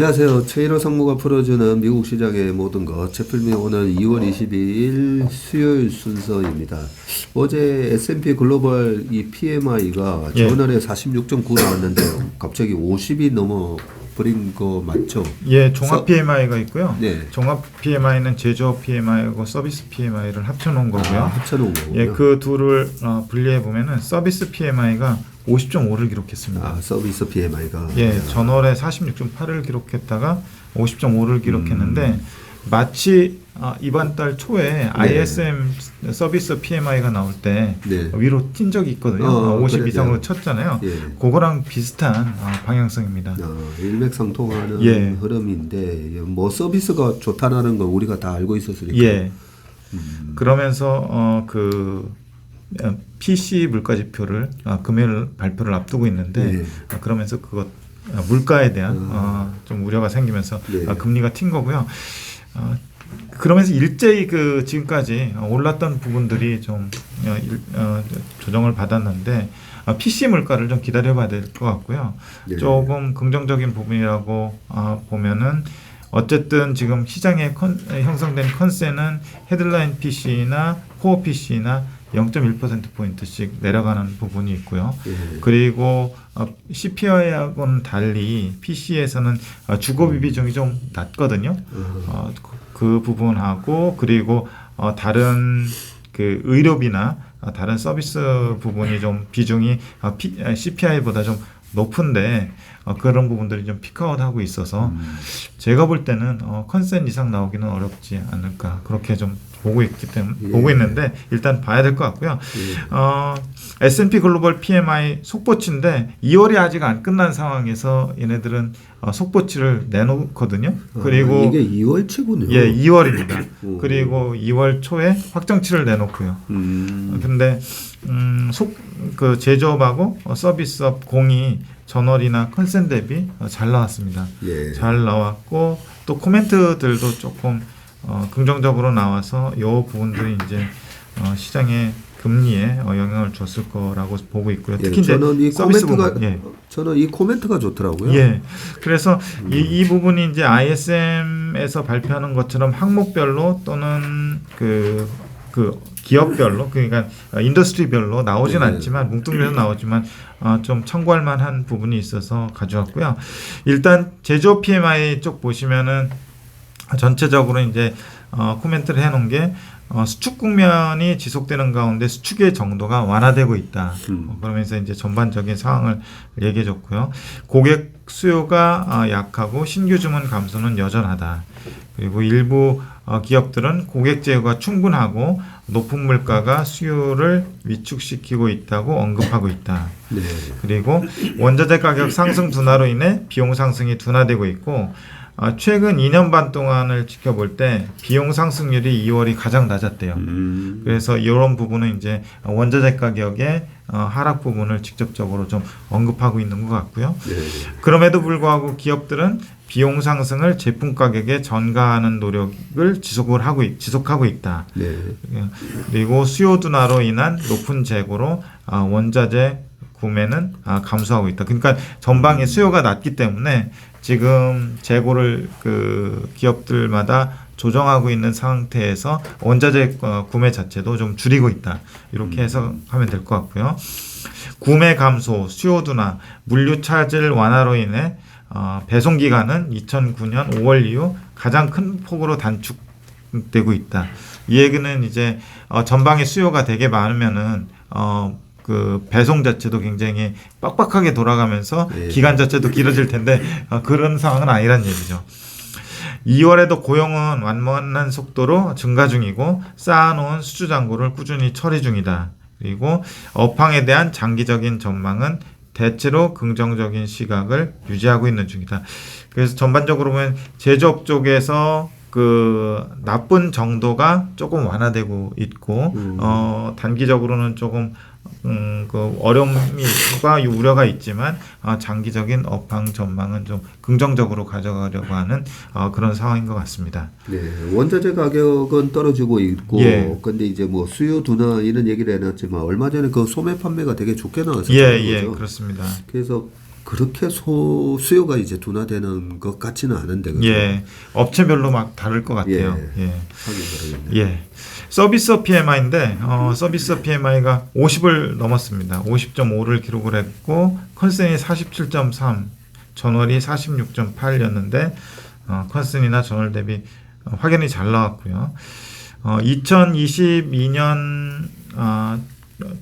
안녕하세요. 최일호 상무가 풀어주는 미국 시장의 모든 것. 제필미 오늘 2월 22일 수요일 순서입니다. 어제 S&P 글로벌 이 PMI가 예. 전월에 46.9 나왔는데 갑자기 50이 넘어 버린 거 맞죠? 예, 종합 서- PMI가 있고요. 네. 종합 PMI는 제조업 PMI하고 서비스 PMI를 합쳐놓은 거고요. 아, 합쳐놓은 거군요. 예, 그 둘을 어, 분리해 보면은 서비스 PMI가 50.5를 기록했습니다. 아, 서비스 PMI가. 예, 전월에 46.8을 기록했다가 50.5를 기록했는데 음. 마치 아, 이번 달 초에 네. ISM 서비스 PMI가 나올 때 네. 위로 튄 적이 있거든요. 어, 어, 50 그랬죠. 이상으로 쳤잖아요. 예. 그거랑 비슷한 어, 방향성입니다. 어, 일맥상통하는 예. 흐름인데 뭐 서비스가 좋다라는 건 우리가 다 알고 있었으니까. 예. 음. 그러면서 어 그 PC 물가 지표를 아, 금요일 발표를 앞두고 있는데 예. 아, 그러면서 그것 아, 물가에 대한 음. 어, 좀 우려가 생기면서 예. 아, 금리가 튄 거고요. 어, 그러면서 일제히 그 지금까지 올랐던 부분들이 좀 어, 일- 어, 조정을 받았는데 아, PC 물가를 좀 기다려봐야 될 것 같고요. 네. 조금 긍정적인 부분이라고 아, 보면은 어쨌든 지금 시장에 컨, 형성된 컨센은 헤드라인 PC나 코어 PC나 0.1% 포인트씩 내려가는 부분이 있고요. 예. 그리고 어, CPI하고는 달리 PC에서는 어, 주거비 비중이 좀 낮거든요. 어, 어, 그- 그 부분하고 그리고 어, 다른 그 의료비나 어, 다른 서비스 부분이 좀 비중이 어, P, CPI보다 좀 높은데 어, 그런 부분들이 좀 피크아웃하고 있어서 음. 제가 볼 때는 어, 컨센 이상 나오기는 어렵지 않을까 그렇게 좀 보고 있기 때문에 예. 보고 있는데 일단 봐야 될 것 같고요. 예. 어, S&P 글로벌 PMI 속보치인데 2월이 아직 안 끝난 상황에서 얘네들은 어, 속보치를 내놓거든요. 그리고 아, 이게 2월치군요. 예, 2월입니다. 오. 그리고 2월 초에 확정치를 내놓고요. 음. 근데 음, 속 그 제조업하고 어, 서비스업 공이 전월이나 컨센 대비 어, 잘 나왔습니다. 예. 잘 나왔고 또 코멘트들도 조금 어, 긍정적으로 나와서 요 부분들이 이제 어, 시장의 금리에 어, 영향을 줬을 거라고 보고 있고요. 예, 특히 이제 저는 이 서비스 코멘트가 부분, 예. 저는 이 코멘트가 좋더라고요. 예. 그래서 이, 이 부분이 이제 ISM에서 발표하는 것처럼 항목별로 또는 그, 그 기업별로 그러니까 인더스트리별로 나오진 네. 않지만 뭉뚱그려서 나오지만 어, 좀 참고할 만한 부분이 있어서 가져왔고요. 일단 제조업 PMI 쪽 보시면은 전체적으로 이제 어, 코멘트를 해놓은 게 어, 수축 국면이 지속되는 가운데 수축의 정도가 완화되고 있다. 음. 어, 그러면서 이제 전반적인 상황을 얘기해줬고요. 고객 수요가 어, 약하고 신규 주문 감소는 여전하다. 그리고 일부 어, 기업들은 고객 제어가 충분하고 높은 물가가 수요를 위축시키고 있다고 언급하고 있다. 네. 그리고 원자재 가격 상승 둔화로 인해 비용 상승이 둔화되고 있고 어, 최근 2년 반 동안을 지켜볼 때 비용 상승률이 2월이 가장 낮았대요. 음. 그래서 이런 부분은 이제 원자재 가격의 어, 하락 부분을 직접적으로 좀 언급하고 있는 것 같고요. 네. 그럼에도 불구하고 기업들은 비용 상승을 제품 가격에 전가하는 노력을 지속을 하고 있- 지속하고 있다. 네. 그리고 수요 둔화로 인한 높은 재고로 아, 원자재 구매는 아, 감소하고 있다. 그러니까 전방에 수요가 낮기 때문에 지금 재고를 그 기업들마다 조정하고 있는 상태에서 원자재 어, 구매 자체도 좀 줄이고 있다. 이렇게 해석하면 될 것 같고요. 구매 감소, 수요 둔화, 물류 차질 완화로 인해 어, 배송 기간은 2009년 5월 이후 가장 큰 폭으로 단축되고 있다. 이 얘기는 이제 어, 전방에 수요가 되게 많으면은 어, 그 배송 자체도 굉장히 빡빡하게 돌아가면서 예. 기간 자체도 길어질 텐데 어, 그런 상황은 아니란 얘기죠. 2월에도 고용은 완만한 속도로 증가 중이고 쌓아놓은 수주 잔고를 꾸준히 처리 중이다. 그리고 업황에 대한 장기적인 전망은 대체로 긍정적인 시각을 유지하고 있는 중이다. 그래서 전반적으로 보면 제조업 쪽에서 그 나쁜 정도가 조금 완화되고 있고 음. 어 단기적으로는 조금 음, 그 어려움과 우려가 있지만 어, 장기적인 업황 전망은 좀 긍정적으로 가져가려고 하는 어, 그런 상황인 것 같습니다. 네. 원자재 가격은 떨어지고 있고 예. 근데 이제 뭐 수요 둔화 이런 얘기를 해놨지만 얼마 전에 그 소매 판매가 되게 좋게 나왔었죠. 예, 예, 그렇습니다. 그래서 그렇게 소 수요가 이제 둔화되는 것 같지는 않은데 그죠? 예, 업체별로 막 다를 것 같아요. 예. 예. 예. 서비스 PMI인데 어, 서비스 PMI가 50을 넘었습니다. 50.5를 기록을 했고 컨센이 47.3, 전월이 46.8였는데 어, 컨센이나 전월 대비 어, 확연히 잘 나왔고요. 어, 2022년 어,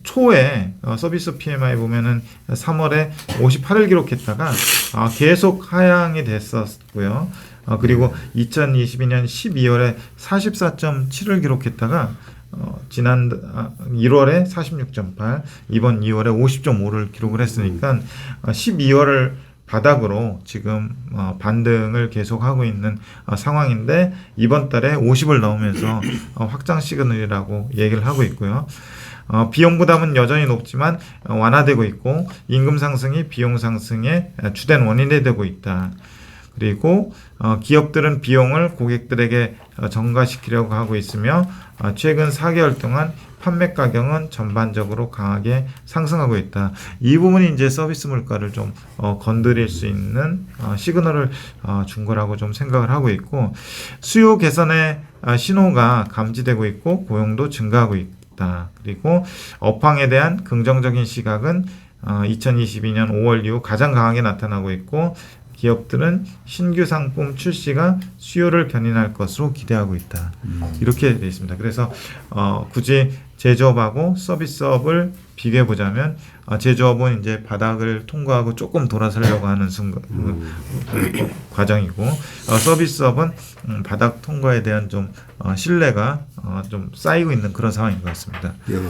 초에 어, 서비스 PMI 보면은 3월에 58을 기록했다가 어, 계속 하향이 됐었고요. 어, 그리고 2022년 12월에 44.7을 기록했다가 어, 지난 아, 1월에 46.8, 이번 2월에 50.5를 기록을 했으니까 어, 12월을 바닥으로 지금 어, 반등을 계속하고 있는 어, 상황인데 이번 달에 50을 넘으면서 어, 확장 시그널이라고 얘기를 하고 있고요. 어, 비용 부담은 여전히 높지만 어, 완화되고 있고 임금 상승이 비용 상승의 어, 주된 원인이 되고 있다. 그리고 어, 기업들은 비용을 고객들에게 어, 전가시키려고 하고 있으며 어, 최근 4개월 동안 판매 가격은 전반적으로 강하게 상승하고 있다. 이 부분이 이제 서비스 물가를 좀 어, 건드릴 수 있는 어, 시그널을 어, 준 거라고 좀 생각을 하고 있고 수요 개선의 어, 신호가 감지되고 있고 고용도 증가하고 있다. 그리고 업황에 대한 긍정적인 시각은 어, 2022년 5월 이후 가장 강하게 나타나고 있고 기업들은 신규 상품 출시가 수요를 견인할 것으로 기대하고 있다. 이렇게 되어 있습니다. 그래서 어, 굳이 제조업하고 서비스업을 비교해 보자면 어, 제조업은 이제 바닥을 통과하고 조금 돌아서려고 하는 순간 어, 과정이고 어, 서비스업은 음, 바닥 통과에 대한 좀 어, 신뢰가 어, 좀 쌓이고 있는 그런 상황인 것 같습니다. 야,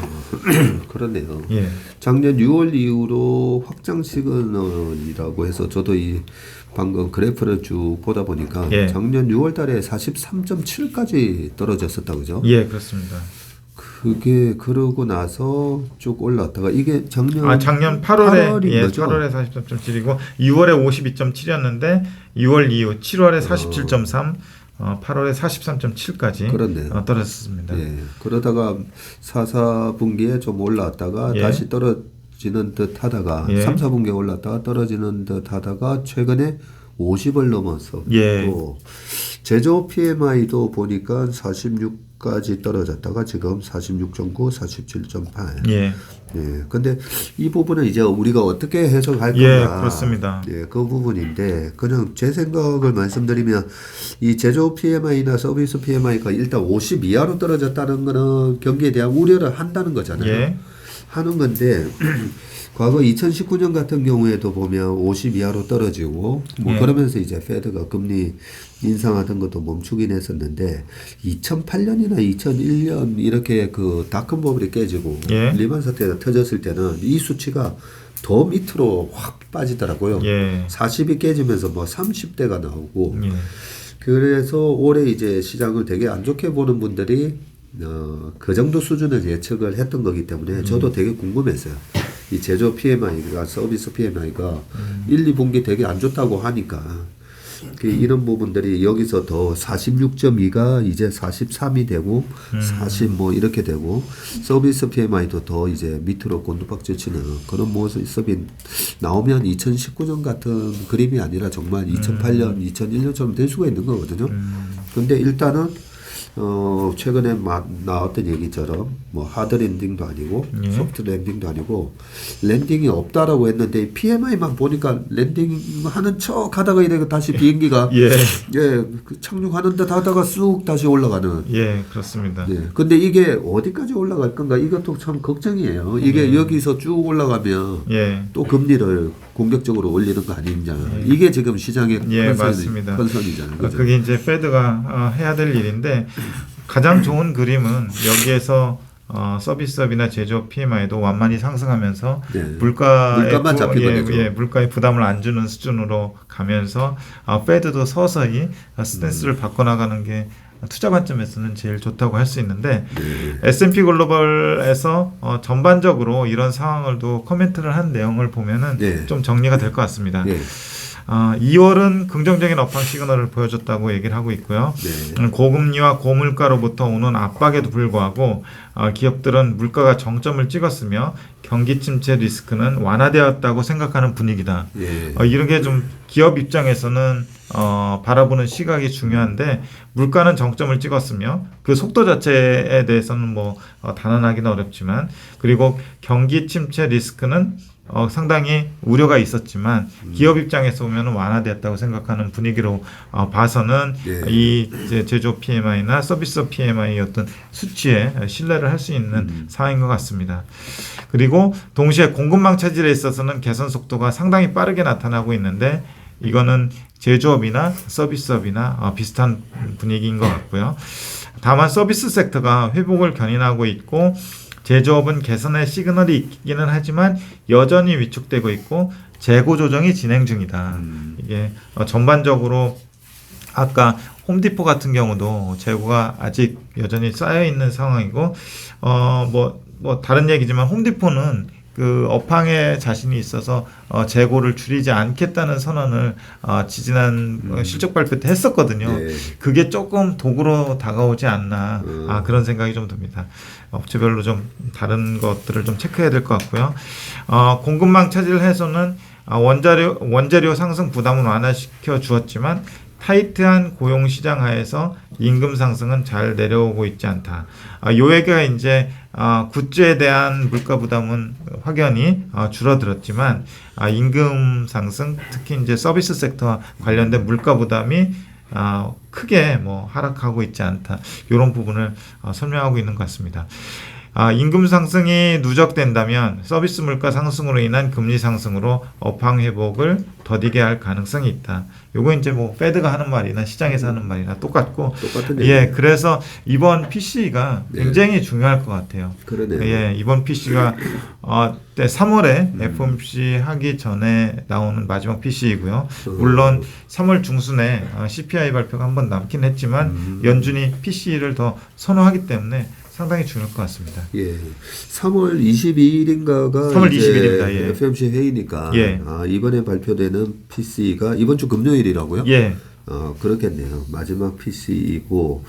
그렇네요. 예, 작년 6월 이후로 확장 시그널이라고 해서 저도 이 방금 그래프를 쭉 보다 보니까 예. 작년 6월 달에 43.7까지 떨어졌었다 그죠? 예, 그렇습니다. 그게 그러고 나서 쭉 올랐다가 이게 작년 아 작년 8월에 8월인 예, 거죠? 8월에 40.7이고 2월에 52.7이었는데 2월 이후 7월에 47.3, 어, 8월에 43.7까지 그렇네요. 어, 떨어졌습니다. 예. 그러다가 4, 4분기에 좀 올랐다가 예. 다시 떨어지는 듯 하다가 예. 3, 4분기에 올랐다가 떨어지는 듯 하다가 최근에 50을 넘어서 예. 또 제조 PMI도 보니까 46까지 떨어졌다가 지금 46.9, 47.8. 예, 예. 근데 이 부분은 이제 우리가 어떻게 해석할 예, 건가. 그렇습니다. 예, 그 부분인데 그냥 제 생각을 말씀드리면 이 제조 PMI나 서비스 PMI가 일단 50 이하로 떨어졌다는 거는 경기에 대한 우려를 한다는 거잖아요. 예. 하는 건데 과거 2019년 같은 경우에도 보면 50 이하로 떨어지고 뭐 예. 그러면서 이제 페드가 금리 인상하던 것도 멈추긴 했었는데 2008년이나 2001년 이렇게 그 닷컴 버블이 깨지고 예. 리만 사태가 터졌을 때는 이 수치가 더 밑으로 확 빠지더라고요. 예. 40이 깨지면서 뭐 30대가 나오고 예. 그래서 올해 이제 시장을 되게 안 좋게 보는 분들이 어, 그 정도 수준을 예측을 했던 거기 때문에 저도 되게 궁금했어요. 이 제조 PMI가 서비스 PMI가 1, 2분기 되게 안 좋다고 하니까 그 이런 부분들이 여기서 더 46.2가 이제 43이 되고 40뭐 이렇게 되고 서비스 PMI도 더 이제 밑으로 곤두박질 치는 그런 모습이 나오면 2019년 같은 그림이 아니라 정말 2008년, 2001년처럼 될 수가 있는 거거든요. 근데 일단은 어 최근에 마, 나왔던 얘기처럼 뭐 하드 랜딩도 아니고 예. 소프트 랜딩도 아니고 랜딩이 없다라고 했는데 PMI만 보니까 랜딩 하는 척 하다가 이래 다시 비행기가 예. 예, 그 착륙하는 듯 하다가 쑥 다시 올라가는. 예, 그렇습니다. 예. 근데 이게 어디까지 올라갈 건가? 이것도 참 걱정이에요. 이게 여기서 쭉 올라가면 예. 또 금리를 공격적으로 올리는 거 아니냐. 이게 지금 시장의 예, 맞습니다. 컨선이잖아요. 어, 그죠? 그게 이제 페드가 어, 해야 될 일인데 가장 좋은 그림은 여기에서 어, 서비스업이나 제조업 PMI도 완만히 상승하면서 네. 물가에 물가만 잡히면 예. 예, 물가에 부담을 안 주는 수준으로 가면서 어, 페드도 서서히 어, 스탠스를 바꿔나가는 게 투자 관점에서는 제일 좋다고 할 수 있는데 네. S&P 글로벌에서 어, 전반적으로 이런 상황을 도 코멘트를 한 내용을 보면은 네. 좀 정리가 될 것 같습니다. 예. 아, 2월은 긍정적인 업황 시그널을 보여줬다고 얘기를 하고 있고요. 네. 음, 고금리와 고물가로부터 오는 압박에도 불구하고 어, 기업들은 물가가 정점을 찍었으며 경기 침체 리스크는 완화되었다고 생각하는 분위기다. 예. 어, 이렇게 좀 기업 입장에서는 어, 바라보는 시각이 중요한데 물가는 정점을 찍었으며 그 속도 자체에 대해서는 뭐 어, 단언하기는 어렵지만 그리고 경기 침체 리스크는 어, 상당히 우려가 있었지만 기업 입장에서 보면 완화되었다고 생각하는 분위기로 어, 봐서는 예. 이 이제 제조 PMI나 서비스 PMI 어떤 수치에 신뢰를 할 수 있는 음. 상황인 것 같습니다. 그리고 동시에 공급망 체질에 있어서는 개선 속도가 상당히 빠르게 나타나고 있는데 이거는 제조업이나 서비스업이나 어, 비슷한 분위기인 것 같고요. 다만 서비스 섹터가 회복을 견인하고 있고 제조업은 개선의 시그널이 있기는 하지만 여전히 위축되고 있고 재고 조정이 진행 중이다. 음. 이게 어, 전반적으로 아까 홈디포 같은 경우도 재고가 아직 여전히 쌓여 있는 상황이고 어뭐 뭐 다른 얘기지만 홈디포는 그 업황에 자신이 있어서 어, 재고를 줄이지 않겠다는 선언을 어, 지지난 어, 실적 발표 때 했었거든요. 예. 그게 조금 도구로 다가오지 않나 음. 아, 그런 생각이 좀 듭니다. 업체별로 좀 다른 것들을 좀 체크해야 될 것 같고요. 어, 공급망 차질 해소는 아, 원자료 원재료 상승 부담을 완화시켜 주었지만 타이트한 고용 시장 하에서 임금 상승은 잘 내려오고 있지 않다. 아, 요 얘기가 이제 아, 굿즈에 대한 물가 부담은 확연히 아, 줄어들었지만 아, 임금 상승 특히 이제 서비스 섹터와 관련된 물가 부담이 아, 크게 뭐 하락하고 있지 않다. 이런 부분을 어, 설명하고 있는 것 같습니다. 아, 임금 상승이 누적된다면 서비스 물가 상승으로 인한 금리 상승으로 업황 회복을 더디게 할 가능성이 있다. 요거 이제 뭐 페드가 하는 말이나 시장에서 하는 말이나 똑같고 똑같은 예. 그래서 이번 PC가 네. 굉장히 중요할 것 같아요. 그러네요. 예, 이번 PC가 어, 때 3월에 음. FOMC 하기 전에 나오는 마지막 PC이고요. 어. 물론 3월 중순에 어, CPI 발표가 한 번 남긴 했지만 음. 연준이 PC를 더 선호하기 때문에 상당히 중요할 것 같습니다. 예. 3월 22일인가가 3월 22일입니다. 예. FMC 회의니까 예. 아, 이번에 발표되는 PC가 이번 주 금요일이라고요? 예, 어, 그렇겠네요. 마지막 PC이고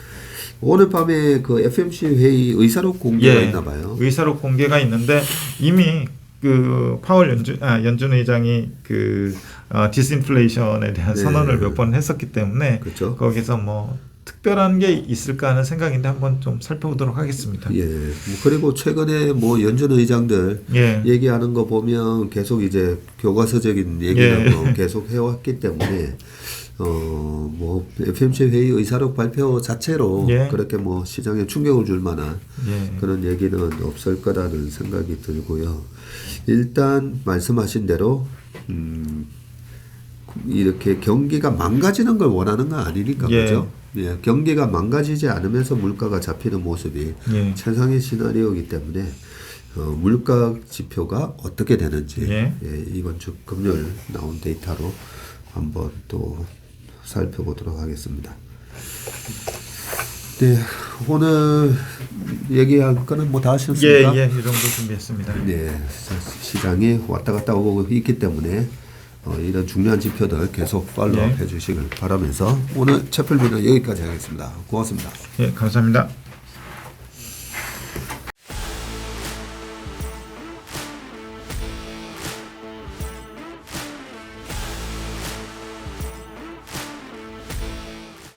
오늘 밤에 그 FMC 회의 의사록 공개가 예. 있나 봐요. 의사록 공개가 있는데 이미 그 파월 연준 아, 연준 의장이 그 어, 디스인플레이션에 대한 네. 선언을 몇번 했었기 때문에 그렇죠? 거기서 뭐 특별한 게 있을까 하는 생각인데 한번 좀 살펴보도록 하겠습니다. 예. 뭐 그리고 최근에 뭐 연준 의장들 예. 얘기하는 거 보면 계속 이제 교과서적인 얘기를 예. 뭐 계속 해왔기 때문에 어뭐 FMC 회의 의사록 발표 자체로 예. 그렇게 뭐 시장에 충격을 줄 만한 예. 그런 얘기는 없을 거라는 생각이 들고요. 일단 말씀하신 대로 음 이렇게 경기가 망가지는 걸 원하는 건 아니니까 예. 그죠? 예, 경기가 망가지지 않으면서 물가가 잡히는 모습이 예. 최상의 시나리오이기 때문에 어, 물가 지표가 어떻게 되는지 예. 예, 이번 주 금요일 나온 데이터로 한번 또 살펴보도록 하겠습니다. 네, 오늘 얘기할 거는 뭐다 예, 하셨습니까? 예, 이 정도 준비했습니다. 네, 시장이 왔다 갔다 오고 있기 때문에 어, 이런 중요한 지표들 계속 팔로우 예. 해주시길 바라면서 오늘 채플비는 여기까지 하겠습니다. 고맙습니다. 예, 감사합니다.